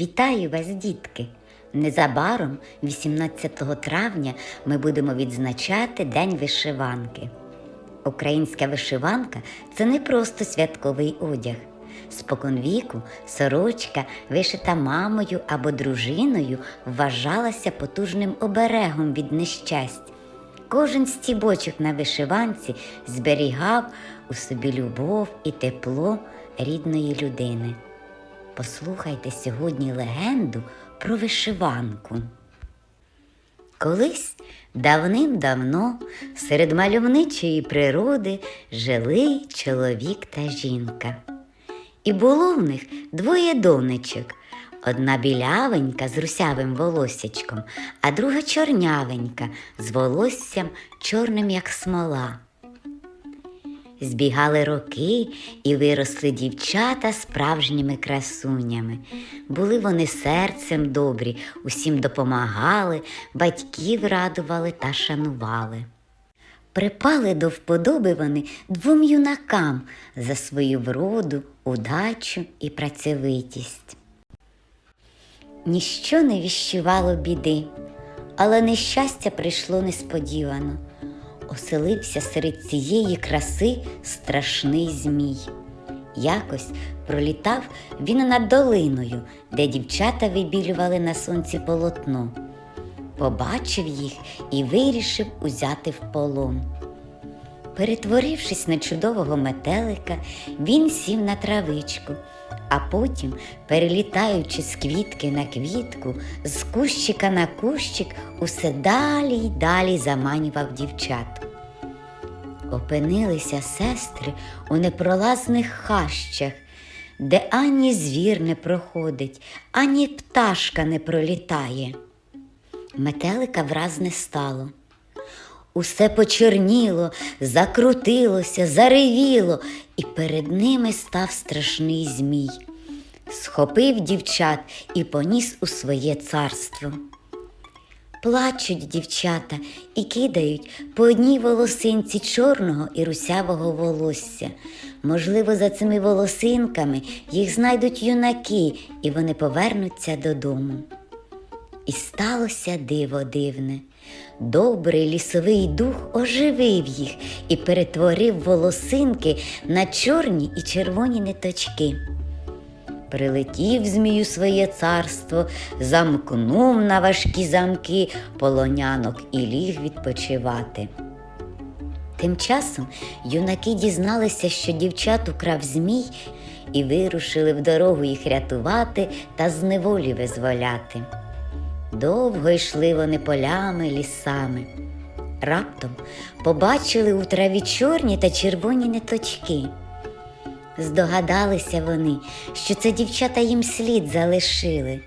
Вітаю вас, дітки! Незабаром, 18 травня, ми будемо відзначати День вишиванки. Українська вишиванка це не просто святковий одяг. Споконвіку сорочка, вишита мамою або дружиною, вважалася потужним оберегом від нещасть. Кожен стібочок на вишиванці зберігав у собі любов і тепло рідної людини. Послухайте сьогодні легенду про вишиванку. Колись давним-давно серед мальовничої природи жили чоловік та жінка. І було в них двоє донечок. Одна білявенька з русявим волоссячком, а друга чорнявенька з волоссям чорним, як смола. Збігали роки і виросли дівчата справжніми красунями. Були вони серцем добрі, усім допомагали, батьків радували та шанували. Припали до вподоби вони двом юнакам за свою вроду, удачу і працьовитість. Ніщо не віщувало біди, але нещастя прийшло несподівано. Оселився серед цієї краси страшний змій. Якось пролітав він над долиною, де дівчата вибілювали на сонці полотно. Побачив їх і вирішив узяти в полон. Перетворившись на чудового метелика, він сів на травичку, а потім, перелітаючи з квітки на квітку, з кущика на кущик, усе далі й далі заманював дівчат. Опинилися сестри у непролазних хащах, де ані звір не проходить, ані пташка не пролітає. Метелика враз не стало. Усе почорніло, закрутилося, заревіло, і перед ними став страшний змій. Схопив дівчат і поніс у своє царство. Плачуть дівчата і кидають по одній волосинці чорного і русявого волосся. Можливо, за цими волосинками їх знайдуть юнаки, і вони повернуться додому. І сталося диво дивне. Добрий лісовий дух оживив їх і перетворив волосинки на чорні і червоні ниточки. Прилетів змію своє царство, замкнув на важкі замки полонянок і ліг відпочивати. Тим часом юнаки дізналися, що дівчат украв змій, і вирушили в дорогу їх рятувати та з неволі визволяти. Довго йшли вони полями, лісами. Раптом побачили у траві чорні та червоні ниточки. Здогадалися вони, що це дівчата їм слід залишили.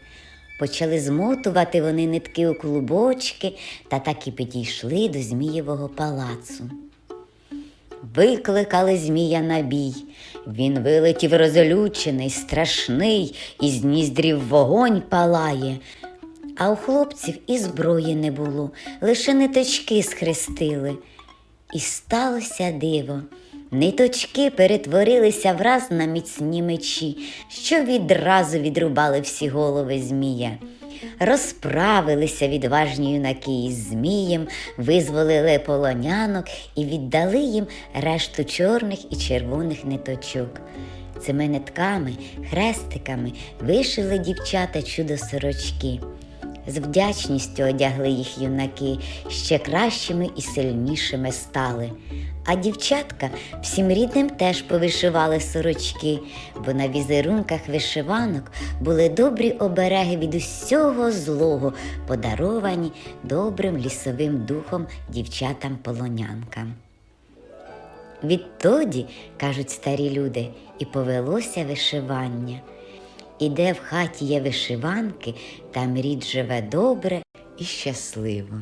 Почали змотувати вони нитки у клубочки та так і підійшли до Змієвого палацу. Викликали Змія на бій. Він вилетів розлючений, страшний, із ніздрів вогонь палає. А у хлопців і зброї не було, лише ниточки схрестили. І сталося диво. Ниточки перетворилися враз на міцні мечі, що відразу відрубали всі голови Змія. Розправилися відважні юнаки із Змієм, визволили полонянок і віддали їм решту чорних і червоних ниточок. Цими нитками, хрестиками вишили дівчата чудо сорочки. З вдячністю одягли їх юнаки, ще кращими і сильнішими стали. А дівчатка всім рідним теж повишивали сорочки, бо на візерунках вишиванок були добрі обереги від усього злого, подаровані добрим лісовим духом дівчатам-полонянкам. Відтоді, кажуть старі люди, і повелося вишивання. І де в хаті є вишиванки, там рід живе добре і щасливо.